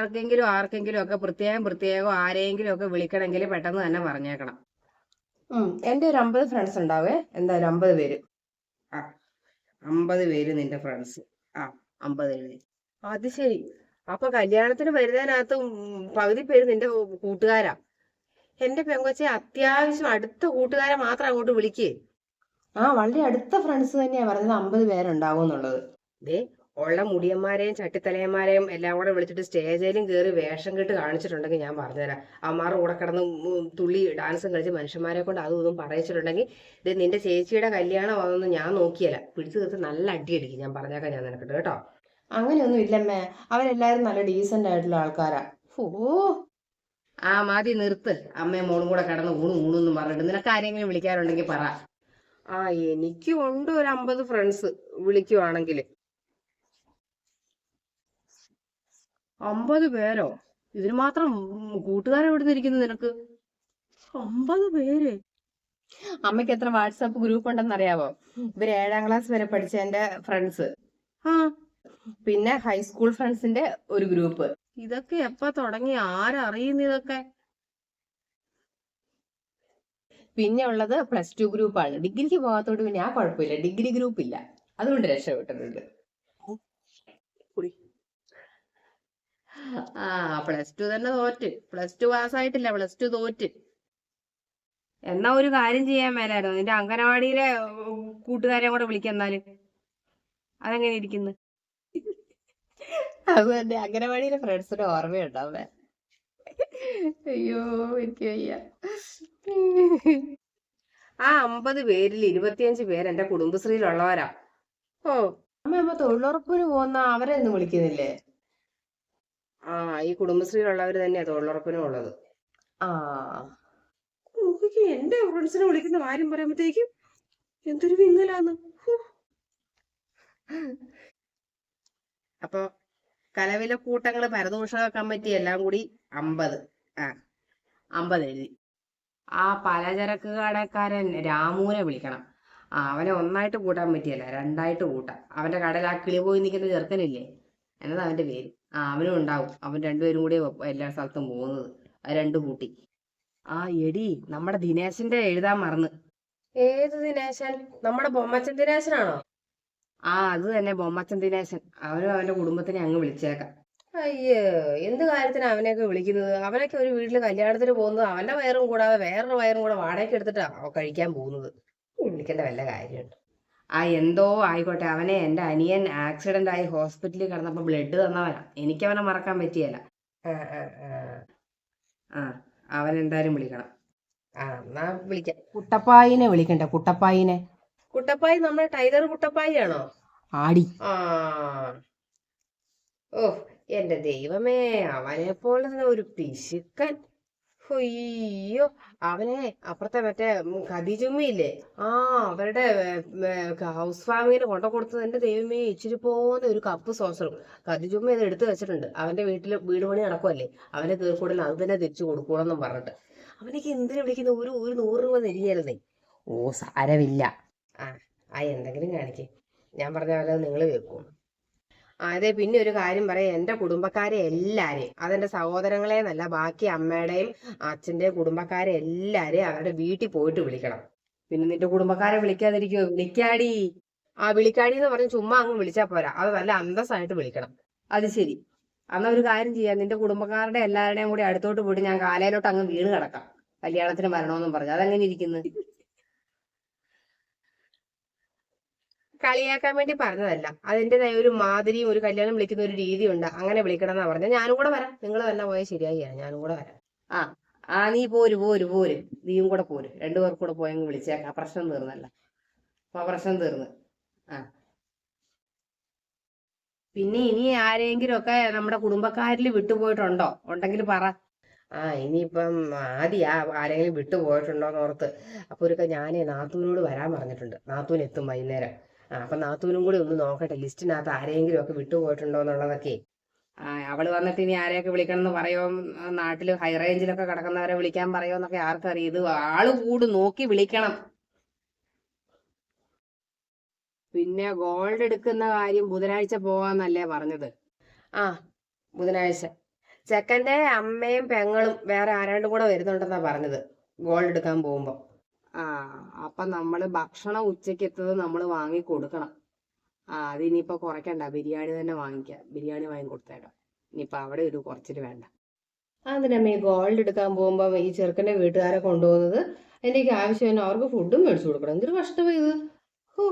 ആർക്കെങ്കിലും ആർക്കെങ്കിലും ഒക്കെ പ്രത്യേകം പ്രത്യേകം ആരെങ്കിലും ഒക്കെ വിളിക്കണമെങ്കിൽ പെട്ടെന്ന് തന്നെ പറഞ്ഞേക്കണം. എന്റെ ഒരു അമ്പത് ഫ്രണ്ട്സ് ഉണ്ടാവേ. എന്തായാലും അമ്പത് പേര്. ആ. അമ്പത് പേര് നിന്റെ ഫ്രണ്ട്സ് ആ അമ്പത് പേര്. അത് ശരി. അപ്പൊ കല്യാണത്തിന് വരുന്നതിനകത്ത് പകുതി പേര് നിന്റെ കൂട്ടുകാരാ. എന്റെ പെങ്കൊച്ചെ അത്യാവശ്യം അടുത്ത കൂട്ടുകാരെ മാത്രം അങ്ങോട്ട് വിളിക്കേ. ആ വളരെ അടുത്ത ഫ്രണ്ട്സ് തന്നെയാ പറഞ്ഞത്. അമ്പത് പേരുണ്ടാവും എന്നുള്ളത്. ഉള്ള മുടിയന്മാരെയും ചട്ടിത്തലയന്മാരെയും എല്ലാം കൂടെ വിളിച്ചിട്ട് സ്റ്റേജിലും കയറി വേഷം കെട്ട് കാണിച്ചിട്ടുണ്ടെങ്കിൽ ഞാൻ പറഞ്ഞുതരാം. അവന്മാരുടെ കൂടെ കിടന്ന് തുള്ളി ഡാൻസും കളിച്ച് മനുഷ്യന്മാരെ കൊണ്ട് അതും ഇതും പറയിച്ചിട്ടുണ്ടെങ്കിൽ ഇത് നിന്റെ ചേച്ചിയുടെ കല്യാണം അതൊന്നും ഞാൻ നോക്കിയല്ല. പിടിച്ചു തീർത്ത് നല്ല അടിയടിക്കും. ഞാൻ പറഞ്ഞേക്കാം ഞാൻ നിനക്കിട്ട് കേട്ടോ. അങ്ങനെയൊന്നും ഇല്ലമ്മേ. അവരെല്ലാരും നല്ല ഡീസന്റ് ആയിട്ടുള്ള ആൾക്കാരാ. ഓ ആ മതി നിർത്ത്. അമ്മയും മോളും കൂടെ കിടന്ന് ഊണു ഊണെന്നും പറഞ്ഞിട്ട് നിനക്ക് ആരെങ്കിലും വിളിക്കാറുണ്ടെങ്കിൽ പറ. ആ എനിക്കും ഉണ്ട് ഒരു അമ്പത് ഫ്രണ്ട്സ് വിളിക്കുവാണെങ്കിൽ. അമ്പത് പേരോ? ഇതിന് മാത്രം കൂട്ടുകാരെ എവിടെ ഇരിക്കുന്നു നിനക്ക്? അമ്പത് പേര്. അമ്മയ്ക്ക് എത്ര വാട്സാപ്പ് ഗ്രൂപ്പ് ഉണ്ടെന്ന് അറിയാവോ? ഇവർ ഏഴാം ക്ലാസ് വരെ പഠിച്ച എന്റെ ഫ്രണ്ട്സ് ആ. പിന്നെ ഹൈസ്കൂൾ ഫ്രണ്ട്സിന്റെ ഒരു ഗ്രൂപ്പ്. ഇതൊക്കെ എപ്പ തുടങ്ങി? ആരറിയുന്നു ഇതൊക്കെ? പിന്നെ ഉള്ളത് പ്ലസ് ടു ഗ്രൂപ്പാണ് ഡിഗ്രിക്ക് പോകാത്തോട് പിന്നെ ആ കുഴപ്പമില്ല. ഡിഗ്രി ഗ്രൂപ്പ് ഇല്ല. അതുകൊണ്ട് രക്ഷപ്പെട്ടിട്ടുണ്ട്. ആ പ്ലസ് ടു തന്നെ തോറ്റ്. പ്ലസ് ടു പാസ്സായിട്ടില്ല പ്ലസ് ടു തോറ്റ്. എന്നാ ഒരു കാര്യം ചെയ്യാൻ മേലായിരുന്നു. നിന്റെ അംഗനവാടിയിലെ ഉം, കൂട്ടുകാരെ കൂടെ വിളിക്കെന്നാൽ അതെങ്ങനെ ഇരിക്കുന്നു? അത് തന്നെ. അംഗനവാടിയിലെ ഫ്രണ്ട്സിന്റെ ഓർമ്മയുണ്ടാവേ അയ്യോ എനിക്ക് വയ്യ. ആ അമ്പത് പേരിൽ ഇരുപത്തിയഞ്ച് പേര് എന്റെ കുടുംബശ്രീയിലുള്ളവരാ. ഓ. അമ്മ അമ്മ തൊഴിലുറപ്പിന് പോകുന്ന അവരെ ഒന്നും വിളിക്കുന്നില്ലേ? ആ ഈ കുടുംബശ്രീയിലുള്ളവർ തന്നെയാ തൊഴിലുറപ്പിനും ഉള്ളത്. ആ. നോക്കിക്കേ എന്റെ ഫ്രണ്ട്സിനെ വിളിക്കുന്ന കാര്യം പറയുമ്പോഴത്തേക്കും എന്തൊരു വിങ്ങലാന്ന്. അപ്പൊ കലവില കൂട്ടങ്ങൾ പരദൂഷക കമ്മിറ്റി എല്ലാം കൂടി അമ്പത്. ആ അമ്പത് എഴുതി. ആ പലചരക്ക് കടക്കാരൻ രാമുവിനെ വിളിക്കണം. ആ അവനെ ഒന്നായിട്ട് കൂട്ടാൻ പറ്റിയല്ല രണ്ടായിട്ട് കൂട്ടാം. അവന്റെ കടയിൽ ആ കിളി പോയി നിൽക്കുന്ന ചെറുക്കനില്ലേ? എന്നതാ അവന്റെ പേര്. ആ അവനും ഉണ്ടാവും. അവൻ രണ്ടുപേരും കൂടി എല്ലാ സ്ഥലത്തും പോകുന്നത്. ആ രണ്ടു കൂട്ടി. ആ എടി നമ്മുടെ ദിനേശന്റെ എഴുതാൻ മറന്ന്. ഏത് ദിനേശൻ? നമ്മുടെ ബൊമ്മച്ചൻ ദിനേശനാണോ? ആ അത് തന്നെ ബൊമ്മച്ചൻ ദിനേശൻ. അവനും അവന്റെ കുടുംബത്തിനെ അങ്ങ് വിളിച്ചേക്കാം. അയ്യോ എന്ത് കാര്യത്തിന് അവനെയൊക്കെ വിളിക്കുന്നത്? അവനൊക്കെ ഒരു വീട്ടിൽ കല്യാണത്തിന് പോകുന്നത് അവന്റെ വയറും കൂടാതെ വേറൊരു വയറും കൂടെ വാടകയ്ക്ക് എടുത്തിട്ടാ കഴിക്കാൻ പോകുന്നത്. വിളിക്കേണ്ട വല്ല കാര്യമുണ്ട്. ആ എന്തോ ആയിക്കോട്ടെ അവനെ എന്റെ അനിയൻ ആക്സിഡന്റ് ആയി ഹോസ്പിറ്റലിൽ കിടന്നപ്പോ ബ്ലഡ് തന്നവനാ. എനിക്ക് അവനെ മറക്കാൻ പറ്റിയല്ല. ആ അവൻ എന്തായാലും വിളിക്കണം. ആ എന്നാ വിളിക്കാം. കുട്ടപ്പായിനെ വിളിക്കണ്ടേ കുട്ടപ്പായിനെ. കുട്ടപ്പായി നമ്മുടെ ടൈലർ കുട്ടപ്പായി ആണോ ആടി. ആ. ഓ എന്റെ ദൈവമേ അവനെ പോലെ തന്നെ ഒരു പിശുക്കൻ. അയ്യോ അവനെ അപ്പുറത്തെ മറ്റേ ഖദീജുമ്മയില്ലേ? ആ അവരുടെ ഹൗസ് ഫാമിങ്ങിന് കൊണ്ട കൊടുത്തത് എന്റെ ദൈവമേ ഇച്ചിരി പോന്ന ഒരു കപ്പ് സോസറും ഖദീജുമ്മ ഇത് എടുത്തു വെച്ചിട്ടുണ്ട്. അവന്റെ വീട്ടിൽ വീട് പണി നടക്കുമല്ലേ അവന്റെ കീർക്കൂടൽ അത് തന്നെ തിരിച്ചു കൊടുക്കൂടെന്നും പറഞ്ഞിട്ട്. അവനേക്ക് എന്തിനു വിളിക്കുന്ന? ഒരു ഒരു നൂറ് രൂപ തരികയായിരുന്നേ ഓ സാരമില്ല. ആ ആ എന്തെങ്കിലും കാണിക്കേ. ഞാൻ പറഞ്ഞ പോലെ നിങ്ങൾ കേൾക്കും അതെ പിന്നെ ഒരു കാര്യം പറയാം. എന്റെ കുടുംബക്കാരെ എല്ലാരെയും അതെന്റെ സഹോദരങ്ങളെ എന്നല്ല ബാക്കി അമ്മയുടെയും അച്ഛന്റെ കുടുംബക്കാരെ എല്ലാരെയും അവരുടെ വീട്ടിൽ പോയിട്ട് വിളിക്കണം. പിന്നെ നിന്റെ കുടുംബക്കാരെ വിളിക്കാതിരിക്കുമോ വിളിക്കാടി. ആ വിളിക്കാടി എന്ന് പറഞ്ഞ് ചുമ്മാ അങ്ങ് വിളിച്ചാൽ പോരാ. അത് നല്ല അന്തസ്സായിട്ട് വിളിക്കണം. അത് ശരി. അന്ന ഒരു കാര്യം ചെയ്യാം. നിന്റെ കുടുംബക്കാരുടെ എല്ലാവരുടെയും കൂടി അടുത്തോട്ട് പോയിട്ട് ഞാൻ കാലയിലോട്ട് അങ്ങ് വീണ് കിടക്കാം. കല്യാണത്തിന് വരണമെന്നും പറഞ്ഞു. അതെങ്ങനെ ഇരിക്കുന്നു? കളിയാക്കാൻ വേണ്ടി പറഞ്ഞതല്ല. അതിന്റെതായ ഒരു മാതിരിയും ഒരു കല്യാണം വിളിക്കുന്ന ഒരു രീതിയുണ്ട്. അങ്ങനെ വിളിക്കണം എന്നാ പറഞ്ഞത് ഞാനും കൂടെ വരാം. നിങ്ങൾ തന്നെ പോയാൽ ശരിയായി ഞാനും കൂടെ വരാം. ആ ആ നീ പോര് പോര് പോര്. നീയും കൂടെ പോര്. രണ്ടുപേർക്കും കൂടെ പോയങ്ങ് വിളിച്ചേക്കാം. പ്രശ്നം തീർന്നല്ല. അപ്പൊ പ്രശ്നം തീർന്ന്. ആ. പിന്നെ ഇനി ആരെങ്കിലും ഒക്കെ നമ്മുടെ കുടുംബക്കാരിൽ വിട്ടുപോയിട്ടുണ്ടോ? ഉണ്ടെങ്കിൽ പറ. ആ ഇനിയിപ്പം ആദ്യ ആരെങ്കിലും വിട്ടുപോയിട്ടുണ്ടോ എന്ന് ഓർത്ത് അപ്പൊ ഒരു ഞാനേ നാത്തൂനോട് വരാൻ പറഞ്ഞിട്ടുണ്ട്. നാത്തൂൻ എത്തും വൈകുന്നേരം. അപ്പൊ നാത്തൂനും കൂടി ഒന്ന് നോക്കട്ടെ. ലിസ്റ്റിനകത്ത് ആരെങ്കിലും ഒക്കെ വിട്ടുപോയിട്ടുണ്ടോ എന്നുള്ളതൊക്കെ ആ അവൾ വന്നിട്ട് ഇനി ആരെയൊക്കെ വിളിക്കണം എന്ന് പറയോ? നാട്ടിൽ ഹൈ റേഞ്ചിലൊക്കെ കിടക്കുന്നവരെ വിളിക്കാൻ പറയോ എന്നൊക്കെ ആർക്കറിയാം ഇത് ആൾ കൂട് നോക്കി വിളിക്കണം. പിന്നെ ഗോൾഡ് എടുക്കുന്ന കാര്യം ബുധനാഴ്ച പോവാന്നല്ലേ പറഞ്ഞത്? ആ ബുധനാഴ്ച. ചെക്കന്റെ അമ്മയും പെങ്ങളും വേറെ ആരാണ്ടും കൂടെ വരുന്നുണ്ടെന്നാ പറഞ്ഞത് ഗോൾഡ് എടുക്കാൻ പോകുമ്പോ. ആ അപ്പൊ നമ്മൾ ഭക്ഷണം ഉച്ചയ്ക്ക് എത്തുന്നത് നമ്മൾ വാങ്ങി കൊടുക്കണം ആ അത് ഇനിയിപ്പോ കുറയ്ക്കണ്ട. ബിരിയാണി തന്നെ വാങ്ങിക്കാം. ബിരിയാണി വാങ്ങി കൊടുത്തേക്കാം ഇനിയിപ്പോൾ അവിടെ ഒരു കുറച്ചിട്ട് വേണ്ട. അതിനമ്മ ഈ ഗോൾഡ് എടുക്കാൻ പോകുമ്പോ ഈ ചെറുക്കന്റെ വീട്ടുകാരെ കൊണ്ടുപോകുന്നത്? എനിക്ക് ആവശ്യമില്ല അവർക്ക് ഫുഡും മേടിച്ചു കൊടുക്കണം. എന്തൊരു കഷ്ടമാ ഇത്. ഹോ.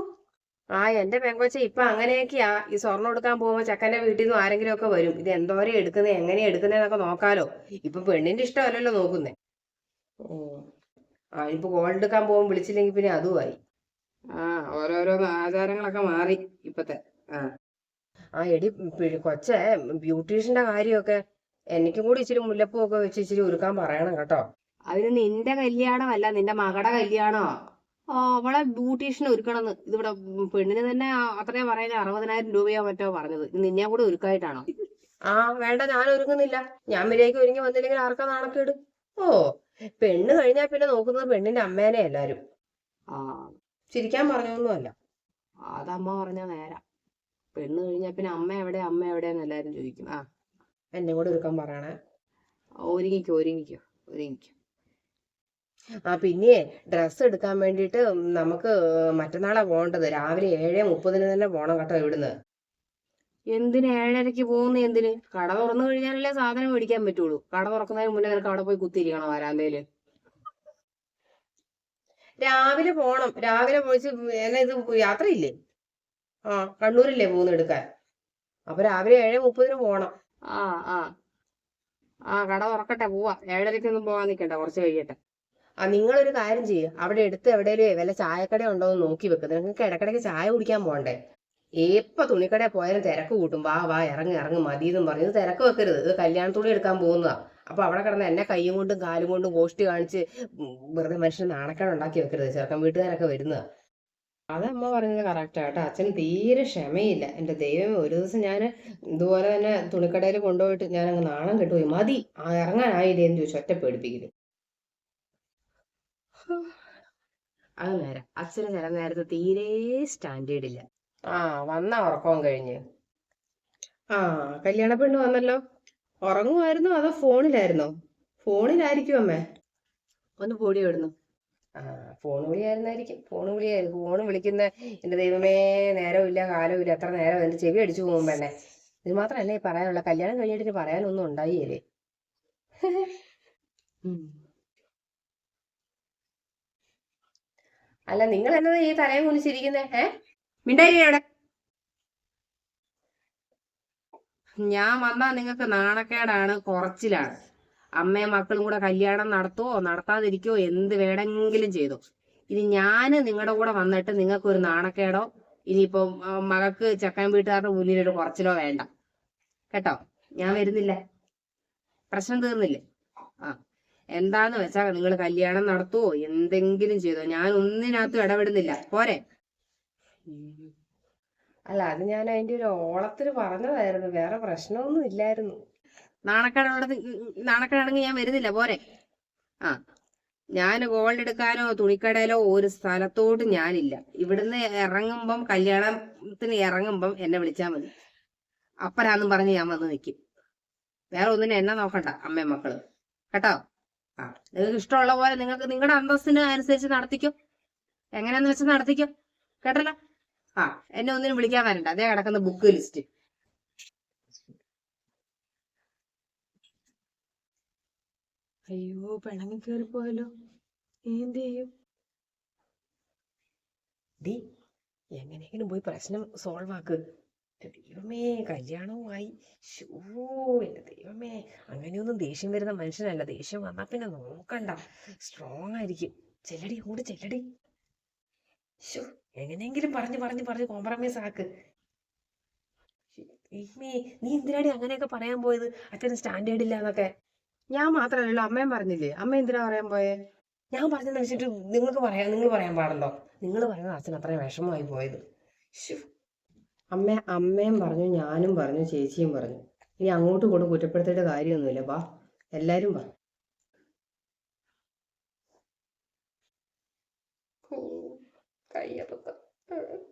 ആ എന്റെ പെങ്കൊച്ച ഇപ്പൊ അങ്ങനെയൊക്കെയാ. ഈ സ്വർണം എടുക്കാൻ പോകുമ്പോ ചെക്കന്റെ വീട്ടിൽ നിന്ന് ആരെങ്കിലും ഒക്കെ വരും. ഇത് എന്തോരം എടുക്കുന്നത് എങ്ങനെയാ എടുക്കുന്നതെന്നൊക്കെ നോക്കാലോ. ഇപ്പൊ പെണ്ണിന്റെ ഇഷ്ടമല്ലല്ലോ നോക്കുന്നേ. ആ ഇപ്പൊ ഗോൾഡ് എടുക്കാൻ പോകും വിളിച്ചില്ലെങ്കിൽ പിന്നെ അതുമായി ആ ഓരോരോ ആചാരങ്ങളൊക്കെ മാറി ഇപ്പത്തെ. ആ. ആ എടി കൊച്ചെ ബ്യൂട്ടീഷ്യന്റെ കാര്യമൊക്കെ എനിക്കും കൂടി ഇച്ചിരി മുല്ലപ്പൂ ഒക്കെ വെച്ച് ഇച്ചിരി ഒരുക്കാൻ പറയണം കേട്ടോ. അതിന് നിന്റെ കല്യാണമല്ല നിന്റെ മകടെ കല്യാണോ? ഓ അവളെ ബ്യൂട്ടീഷ്യൻ ഒരുക്കണമെന്ന്. ഇതിവിടെ പെണ്ണിന് തന്നെ അത്രയും പറയുന്ന അറുപതിനായിരം രൂപയോ മറ്റോ പറഞ്ഞത്. നിന്നെ കൂടെ ഒരുക്കായിട്ടാണോ? ആ വേണ്ട ഞാൻ ഒരുങ്ങുന്നില്ല. ഞാൻ മര്യാദയ്ക്ക് ഒരുങ്ങി വന്നില്ലെങ്കിൽ ആർക്കാ നാണക്കേട്? ഓ പെണ്ണ് കഴിഞ്ഞാൽ പിന്നെ നോക്കുന്നത് പെണ്ണിന്റെ അമ്മേനെ എല്ലാരും. ആ. ചിരിക്കാൻ പറഞ്ഞൊന്നുമല്ല. അതമ്മ പറഞ്ഞ നേരാ. പെണ്ണ് കഴിഞ്ഞാൽ പിന്നെ അമ്മ എവിടെ അമ്മ എവിടെയെന്ന് എല്ലാരും ചോദിക്കും. ആ. എന്നെ കൂടെ ഒരുക്കാൻ പറയണേ. ഒരുങ്ങിക്കോ ഒരുങ്ങിക്കോ ഒരുങ്ങിക്കോ. ആ പിന്നെ ഡ്രസ്സ് എടുക്കാൻ വേണ്ടിയിട്ട് നമുക്ക് മറ്റന്നാളാ പോകേണ്ടത്. രാവിലെ ഏഴ് മുപ്പതിന് തന്നെ പോണം കേട്ടോ ഇവിടുന്ന്. എന്തിന് ഏഴരയ്ക്ക് പോകുന്ന എന്തിന്? കട തുറന്നു കഴിഞ്ഞാലല്ലേ സാധനം മേടിക്കാൻ പറ്റുള്ളൂ. കട തുറക്കുന്നതിന് മുന്നേ നിനക്ക് അവിടെ പോയി കുത്തിയിരിക്കണം വരാന്തയിൽ. രാവിലെ പോണം. രാവിലെ പോയിച്ച് എന്നാ ഇത് യാത്രയില്ലേ? ആ കണ്ണൂരില്ലേ പോകുന്ന എടുക്കാൻ. അപ്പൊ രാവിലെ ഏഴ് മുപ്പതിന് പോണം. ആ ആ. ആ കട തുറക്കട്ടെ പോവാ. ഏഴരയ്ക്കൊന്നും പോവാൻ നിൽക്കണ്ട കുറച്ച് കഴിയട്ടെ. ആ നിങ്ങളൊരു കാര്യം ചെയ്യ്. അവിടെ എടുത്ത് എവിടെയെങ്കിലും വല്ല ചായക്കട ഉണ്ടോ എന്ന് നോക്കി വെക്ക്. നിങ്ങൾക്ക് ഇടക്കിടയ്ക്ക് ചായ കുടിക്കാൻ പോണ്ടേ? ഏപ്പ തുണിക്കടയിൽ പോയാലും തിരക്ക് കൂട്ടും. വാ വാ ഇറങ്ങി ഇറങ്ങി മതി എന്നും പറഞ്ഞു തിരക്ക് വെക്കരുത്. ഇത് കല്യാണ തുണി എടുക്കാൻ പോകുന്നതാ. അപ്പൊ അവിടെ കിടന്ന് എന്നെ കൈയും കൊണ്ടും കാലും കൊണ്ടും ഗോഷ്ടി കാണിച്ച് വെറുതെ മനുഷ്യന് നാണക്കേട് ഉണ്ടാക്കി വെക്കരുത്. ചെറുക്കൻ വീട്ടുകാരൊക്കെ വരുന്നതാ. അതമ്മ പറഞ്ഞത് കറക്റ്റാ കേട്ടോ. അച്ഛൻ തീരെ ക്ഷമയില്ല. എന്റെ ദൈവം ഒരു ദിവസം ഞാൻ ഇതുപോലെ തന്നെ തുണിക്കടയിൽ കൊണ്ടുപോയിട്ട് ഞാൻ അങ്ങ് നാണം കെട്ടുപോയി. മതി ഇറങ്ങാനായില്ലേ എന്ന് ചോദിച്ചു ഒറ്റ പേടിപ്പിക്കൽ അത് നേരം. അച്ഛന് ചില നേരത്ത് തീരെ സ്റ്റാൻഡേർഡ് ഇല്ല. ആ വന്ന ഉറക്കവും കഴിഞ്ഞ്. ആ കല്യാണ പെണ്ണ് വന്നല്ലോ. ഉറങ്ങുമായിരുന്നോ അതോ ഫോണിലായിരുന്നോ? ഫോണിലായിരിക്കും അമ്മേ. ഒന്ന് പൊടി ഇടുന്നു. ആ ഫോൺ വിളിയായിരുന്നായിരിക്കും. ഫോൺ വിളിയായിരുന്നു ഫോൺ വിളിക്കുന്ന എന്റെ ദൈവമേ നേരമില്ല കാലമില്ല എത്ര നേരം എന്റെ ചെവി അടിച്ചു പോകും പെണ്ണെ. ഇത് മാത്രമല്ലേ ഈ പറയാനുള്ള. കല്യാണം കഴിഞ്ഞിട്ട് ഇനി പറയാനൊന്നും ഉണ്ടായില്ലേ? അല്ല നിങ്ങൾ എന്നതാ ഈ തലയും കുനിച്ചിരിക്കുന്നേ? ഏ? മിണ്ടായി എവിടെ ഞാൻ വന്നാ നിങ്ങൾക്ക് നാണക്കേടാണ് കുറച്ചിലാണ്. അമ്മയും മക്കളും കൂടെ കല്യാണം നടത്തുവോ നടത്താതിരിക്കോ എന്ത് വേണമെങ്കിലും ചെയ്തു. ഇനി ഞാൻ നിങ്ങളുടെ കൂടെ വന്നിട്ട് നിങ്ങൾക്ക് ഒരു നാണക്കേടോ? ഇനിയിപ്പോ മകക്ക് ചക്കൻ വീട്ടുകാരുടെ മുന്നിൽ ഒരു കുറച്ചിലോ വേണ്ട. കേട്ടോ? ഞാൻ വരുന്നില്ല. പ്രശ്നം തീർന്നില്ലേ? ആ. എന്താന്ന് വെച്ചാ നിങ്ങൾ കല്യാണം നടത്തുവോ? എന്തെങ്കിലും ചെയ്തോ? ഞാൻ ഒന്നിനകത്തും ഇടപെടുന്നില്ല. പോരെ. അല്ല അത് ഞാൻ അതിന്റെ ഒരു ഓളത്തിന് പറഞ്ഞതായിരുന്നു. വേറെ പ്രശ്നമൊന്നും ഇല്ലായിരുന്നു. നാണക്കേടുള്ളത് നാണക്കേടാണെങ്കിൽ ഞാൻ വരുന്നില്ല. പോരെ. ആ. ഞാൻ ഗോൾഡ് എടുക്കാനോ തുണിക്കടയിലോ ഒരു സ്ഥലത്തോട്ട് ഞാനില്ല. ഇവിടുന്ന് ഇറങ്ങുമ്പം കല്യാണത്തിന് ഇറങ്ങുമ്പം എന്നെ വിളിച്ചാൽ മതി. അപ്പരാന്നും പറഞ്ഞ് ഞാൻ വന്ന് നിൽക്കും വേറെ ഒന്നിനും എന്നെ നോക്കണ്ട അമ്മയും മക്കൾ. കേട്ടോ? ആ. നിങ്ങൾക്ക് ഇഷ്ടമുള്ള പോലെ നിങ്ങൾക്ക് നിങ്ങളുടെ അന്തസ്സിന് അനുസരിച്ച് നടത്തിക്കോ. എങ്ങനെയാന്ന് വെച്ചാൽ നടത്തിക്കോ. കേട്ടല്ലോ? ആ എന്നെ ഒന്നിനും വിളിക്കാൻ വരണ്ട. അതേ കിടക്കുന്ന ബുക്ക് ലിസ്റ്റ് അയ്യോ പിണങ്ങി കയറിപ്പോയല്ലോ എന്ത് ചെയ്യും? ഡി എങ്ങനെയെങ്കിലും പോയി പ്രശ്നം സോൾവ് ആക്ക്. ദൈവമേ കല്യാണവുമായി. ഷോ എന്റെ ദൈവമേ. അങ്ങനെയൊന്നും ദേഷ്യം വരുന്ന മനുഷ്യനല്ല. ദേഷ്യം വന്നാ പിന്നെ നോക്കണ്ട. സ്ട്രോങ് ആയിരിക്കും. ചെല്ലടി അങ്ങോട്ട് ചെല്ലടി. ഷോ എങ്ങനെയെങ്കിലും പറഞ്ഞു പറഞ്ഞു പറഞ്ഞു കോംപ്രമൈസ് ആക്ക്. നീ എന്തിനാടി അങ്ങനെയൊക്കെ പറയാൻ പോയത്? അച്ഛന് സ്റ്റാൻഡേർഡ് ഇല്ല എന്നൊക്കെ. ഞാൻ മാത്രമല്ലല്ലോ അമ്മയും പറഞ്ഞില്ലേ? അമ്മ എന്തിനാ പറയാൻ പോയെ? ഞാൻ പറഞ്ഞെന്ന് വെച്ചിട്ട് നിങ്ങൾക്ക് പറയാൻ നിങ്ങൾ പറയാൻ പാടല്ലോ നിങ്ങൾ പറയുന്നത് അച്ഛൻ അത്രയും വിഷമമായി പോയത്. അമ്മ അമ്മയും പറഞ്ഞു ഞാനും പറഞ്ഞു ചേച്ചിയും പറഞ്ഞു. ഇനി അങ്ങോട്ട് കൊണ്ട് കുറ്റപ്പെടുത്തേണ്ട കാര്യമൊന്നുമില്ല. ബാ എല്ലാരും പറഞ്ഞു Bird.